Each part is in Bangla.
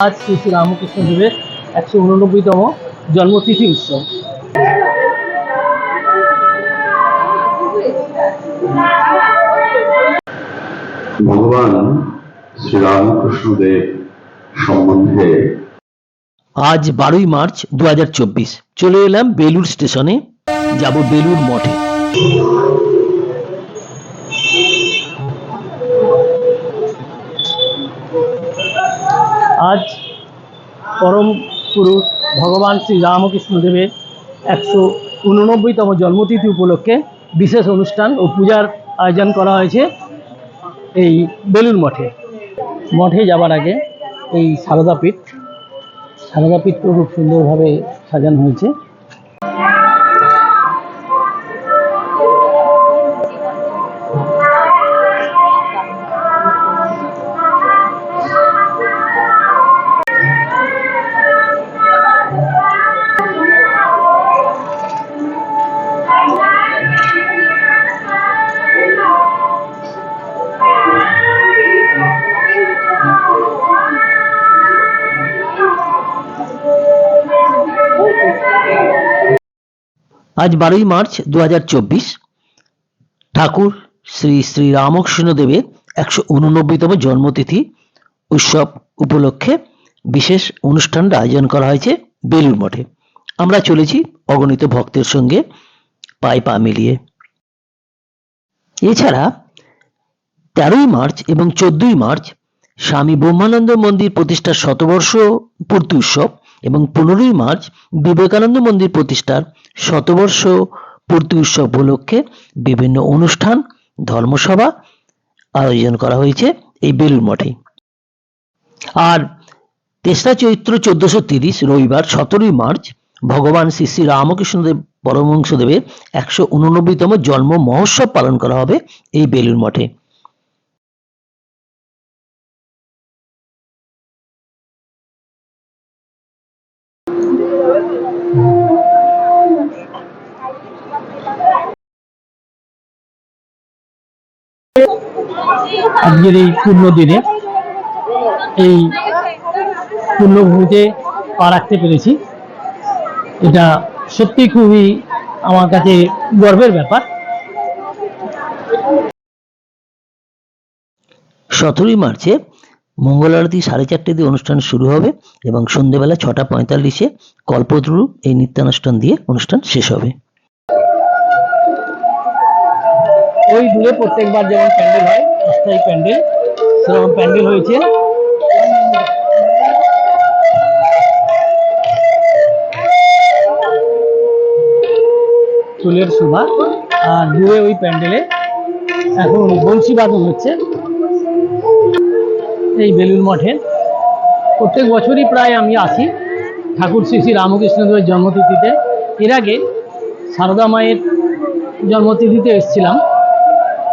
আজ শ্রী শ্রী রামকৃষ্ণ দেবের একশো উননব্বইতম জন্মতিথি উৎসব। ভগবান শ্রীরামকৃষ্ণদেব সম্বন্ধে আজ বারোই মার্চ দু হাজার চব্বিশ। চলে এলাম বেলুর স্টেশনে। যাব বেলুর মঠে। আজ পরম পুরুষ ভগবান শ্রী রামকৃষ্ণ দেবের একশো উননব্বইতম জন্মতিথি উপলক্ষে বিশেষ অনুষ্ঠান ও পূজার আয়োজন করা হয়েছে এই বেলুর মঠে। মঠে যাবার আগে এই সারদাপীঠ সারদাপীঠও খুব সুন্দরভাবে সাজানো হয়েছে। আজ বারোই মার্চ দু হাজার চব্বিশ। ঠাকুর শ্রী শ্রী রামকৃষ্ণ দেবের একশো উননব্বইতম জন্মতিথি উৎসব উপলক্ষে বিশেষ অনুষ্ঠানের আয়োজন করা হয়েছে বেলুর মঠে। আমরা চলেছি অগণিত ভক্তের সঙ্গে পায়ে পা মিলিয়ে। এছাড়া তেরোই মার্চ এবং চোদ্দই মার্চ স্বামী ব্রহ্মানন্দ মন্দির প্রতিষ্ঠার শতবর্ষ পূর্তি উৎসব এবং পনেরোই মার্চ বিবেকানন্দ মন্দির প্রতিষ্ঠার শতবর্ষ পূর্তি উৎসব উপলক্ষে বিভিন্ন অনুষ্ঠান, ধর্মসভা আয়োজন করা হয়েছে এই বেলুর মঠে। আর তেসরা চৈত্র চোদ্দশো তিরিশ, রবিবার সতেরোই মার্চ, ভগবান শ্রী শ্রী রামকৃষ্ণদেব পরমহংসদেবের একশো উননব্বইতম জন্ম মহোৎসব পালন করা হবে এই বেলুর মঠে। আজকের এই পূর্ণ দিনে এই পূর্ণভূমিতে পা রাখতে পেরেছি। এটা সত্যি খুবই আমার কাছে গর্বের ব্যাপার। সতেরোই মার্চে মঙ্গল আরতি সাড়ে চারটে দিয়ে অনুষ্ঠান শুরু হবে এবং সন্ধেবেলা ছটা পঁয়তাল্লিশে কল্পতরু এই নৃত্যানুষ্ঠান দিয়ে অনুষ্ঠান শেষ হবে। ওই দূরে প্রত্যেকবার যেমন প্যান্ডেল হয়, অস্থায়ী প্যান্ডেল, সেরকম প্যান্ডেল হয়েছে। চুলের শোভা, আর দূরে ওই প্যান্ডেলে এখন বংশী বাদন হচ্ছে। এই বেলুর মঠে। প্রত্যেক বছরই প্রায় আমি আসি ঠাকুর শ্রী শ্রী রামকৃষ্ণদেবের জন্মতিথিতে। এর আগে সারদা মায়ের জন্মতিথিতে এসেছিলাম।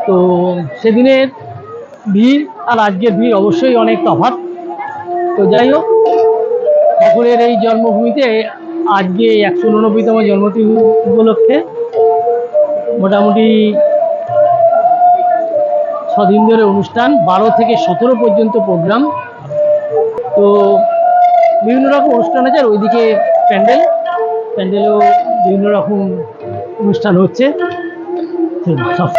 তো সেদিনের ভিড় আর আজকের ভিড় অবশ্যই অনেক তফাৎ তো যাই হোক, ঠাকুরের এই জন্মভূমিতে আজকে একশো উননব্বইতম জন্মদিন উপলক্ষে মোটামুটি ছদিন ধরে অনুষ্ঠান, বারো থেকে সতেরো পর্যন্ত প্রোগ্রাম। তো বিভিন্ন রকম অনুষ্ঠান আছে আর ওইদিকে প্যান্ডেল, প্যান্ডেলেও বিভিন্ন রকম অনুষ্ঠান হচ্ছে। সব।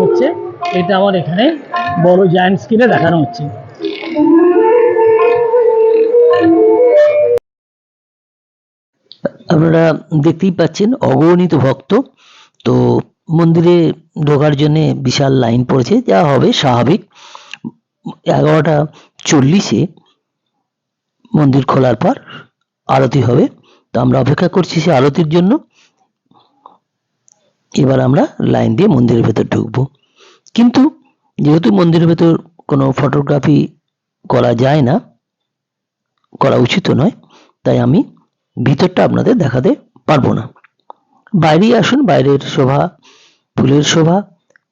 হচ্ছে। এটা আমার এখানে বড় জায়ান্ট স্ক্রিনে দেখানো হচ্ছে। আপনারা দেখতেই পাচ্ছেন, অগণিত ভক্ত। তো মন্দিরে ঢোকার জন্য বিশাল লাইন পড়েছে। যা হবে স্বাভাবিক। এগারোটা চল্লিশে মন্দির খোলার পর আরতি হবে। তো আমরা অপেক্ষা করছি সে আরতির জন্য। এবার আমরা লাইন দিয়ে মন্দিরের ভেতর ঢুকবো। কিন্তু যেহেতু মন্দিরের ভেতর কোনো ফটোগ্রাফি করা যায় না, করা উচিত নয়, তাই আমি ভিতরটা আপনাদের দেখাতে পারব না। বাইরেই আসুন, বাইরের শোভা, ফুলের শোভা,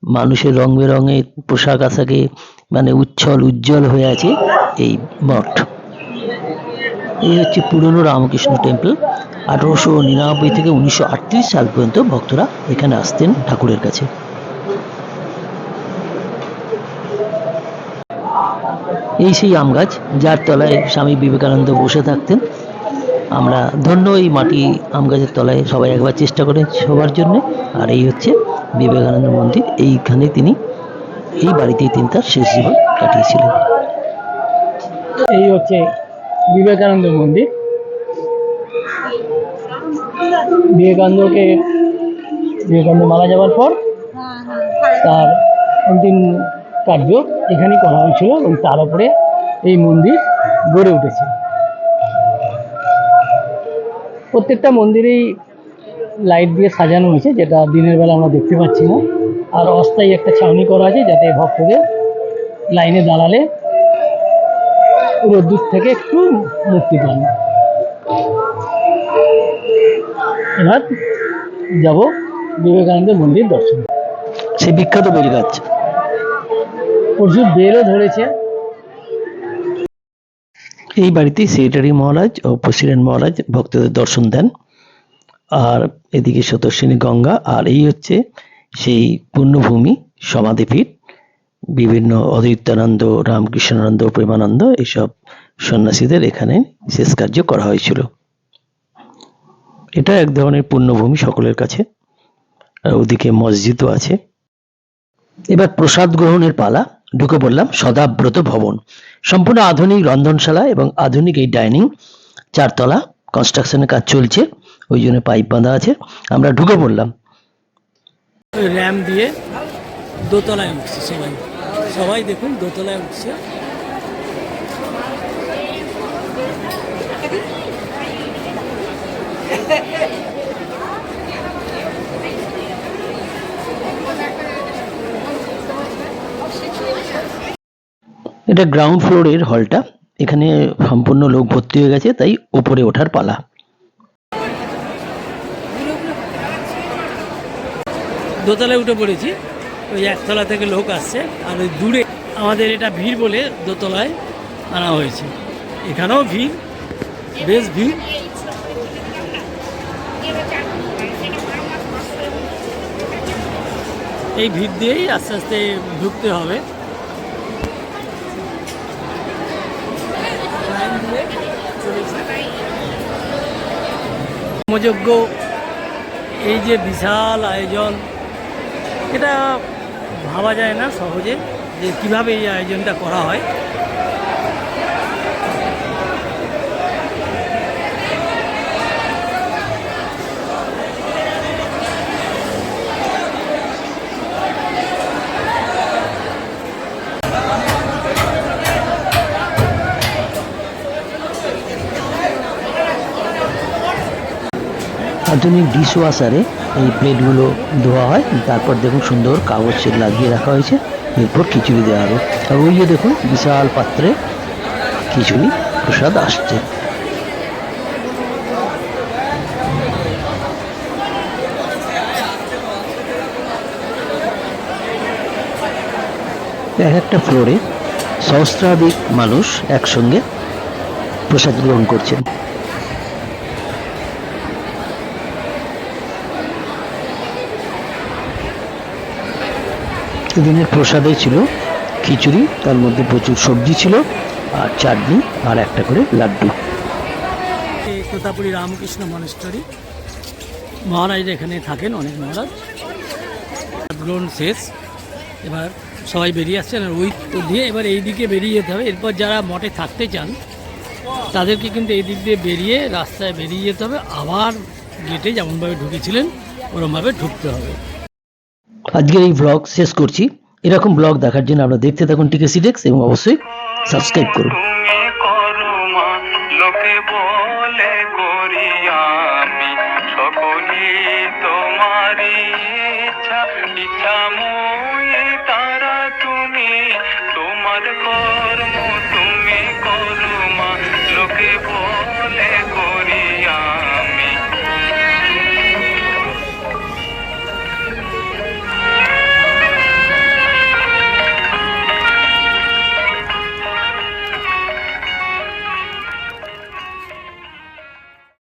মানুষের রং বেরঙের পোশাক আশাকে মানে উচ্ছল, উজ্জ্বল হয়ে আছে এই মঠ। এই হচ্ছে পুরনো রামকৃষ্ণ টেম্পল আঠারোশো নিরানব্বই থেকে উনিশশো আটত্রিশ সাল পর্যন্ত ভক্তরা এখানে আসতেন ঠাকুরের কাছে। এই সেই আম গাছ, যার তলায় স্বামী বিবেকানন্দ বসে থাকতেন। আমরা ধন্য এই মাটি আম গাছের তলায় সবাই একবার চেষ্টা করেন সবার জন্য। আর এই হচ্ছে বিবেকানন্দ মন্দির। এইখানে তিনি এই বাড়িতেই তিনি তার শেষ জীবন কাটিয়েছিলেন। এই হচ্ছে বিবেকানন্দ মন্দির। বিবেকানন্দকে বিবেকানন্দ মারা যাওয়ার পর তার অন্তিম কার্য এখানেই করা হয়েছিল এবং তার উপরে এই মন্দির গড়ে উঠেছে। প্রত্যেকটা মন্দিরেই লাইট দিয়ে সাজানো হয়েছে, যেটা দিনের বেলা আমরা দেখতে পাচ্ছি না। আর অস্থায়ী একটা ছাউনি করা আছে যাতে ভক্তদের লাইনে দাঁড়ালে রোদ্দুর থেকে একটু মুক্তি পান। এবার যাব বিবেকানন্দ মন্দির দর্শন। সেই বিখ্যাত বেল গাছ। প্রচুর বেলও ধরেছে। এই বাড়িতেই সেক্রেটারি মহারাজ ও প্রেসিডেন্ট মহারাজ ভক্তদের দর্শন দেন। আর এদিকে শতস্বিনী গঙ্গা আর এই হচ্ছে সেই পুণ্যভূমি সমাধিপীঠ, বিভিন্ন অদ্বৈতানন্দ, রামকৃষ্ণানন্দ, প্রেমানন্দ এইসব সন্ন্যাসীদের এখানে শেষ কার্য করা হয়েছিল। এটা এক ধরনের পুণ্যভূমি সকলের কাছে। আর ওদিকে মসজিদও আছে। এবার প্রসাদ গ্রহণের পালা। ঢুকে পড়লাম সদাব্রত ভবন। সম্পূর্ণ আধুনিক রন্ধনশালা এবং আধুনিক এই ডাইনিং চারতলা। কনস্ট্রাকশনের কাজ চলছে। ওই জন্য পাইপ বাঁধা আছে। আমরা ঢুকে পড়লাম। র্যাম দিয়ে দোতলায় উঠছে সবাই। সবাই দেখুন দোতলায় উঠছে। এটা গ্রাউন্ড ফ্লোরের হলটা এখানে সম্পূর্ণ লোক ভর্তি হয়ে গেছে, তাই ওপরে ওঠার পালা। দোতলায় উঠে পড়েছি। ওই একতলা থেকে লোক আসছে, আর ওই দূরে আমাদের এটা ভিড় বলে দোতলায় আনা হয়েছে। এখানেও ভিড়, বেশ ভিড়। এই ভিড় দিয়েই আস্তে আস্তে ঢুকতে হবে। কর্মযোগ্য এই যে বিশাল আয়োজন এটা ভাবা যায় না সহজে যে কীভাবে এই আয়োজনটা করা হয়। আধুনিক ডিশ ওয়াশারে এই প্লেটগুলো ধোয়া হয়। তারপর দেখুন সুন্দর কাগজ লাগিয়ে রাখা হয়েছে। এরপর খিচুড়ি দেওয়া হবে। আর ওই যে দেখুন বিশাল পাত্রে খিচুড়ি প্রসাদ আসছে। এক একটা ফ্লোরে সহস্রাধিক মানুষ একসঙ্গে প্রসাদ গ্রহণ করছেন। এদিনের প্রসাদে ছিল খিচুড়ি, তার মধ্যে প্রচুর সবজি ছিল, আর চাটনি, আর একটা করে লাড্ডু। তোতাপুরি রামকৃষ্ণ মনেশ্বরী মহারাজ এখানে থাকেন অনেক মহারাজ। গ্রহণ শেষ। এবার সবাই বেরিয়ে আসছেন আর ওই দিয়ে এবার এই দিকে বেরিয়ে যেতে হবে। এরপর যারা মঠে থাকতে চান, তাদেরকে কিন্তু এই দিক দিয়ে বেরিয়ে রাস্তায় বেরিয়ে যেতে হবে। আবার গেটে যেমনভাবে ঢুকেছিলেন, ওরমভাবে ঢুকতে হবে। আজকের এই ব্লগ শেষ করছি। এরকম ব্লগ দেখার জন্য আপনারা দেখতে থাকুন টিকে সিডেক্স এবং অবশ্যই সাবস্ক্রাইব করুন।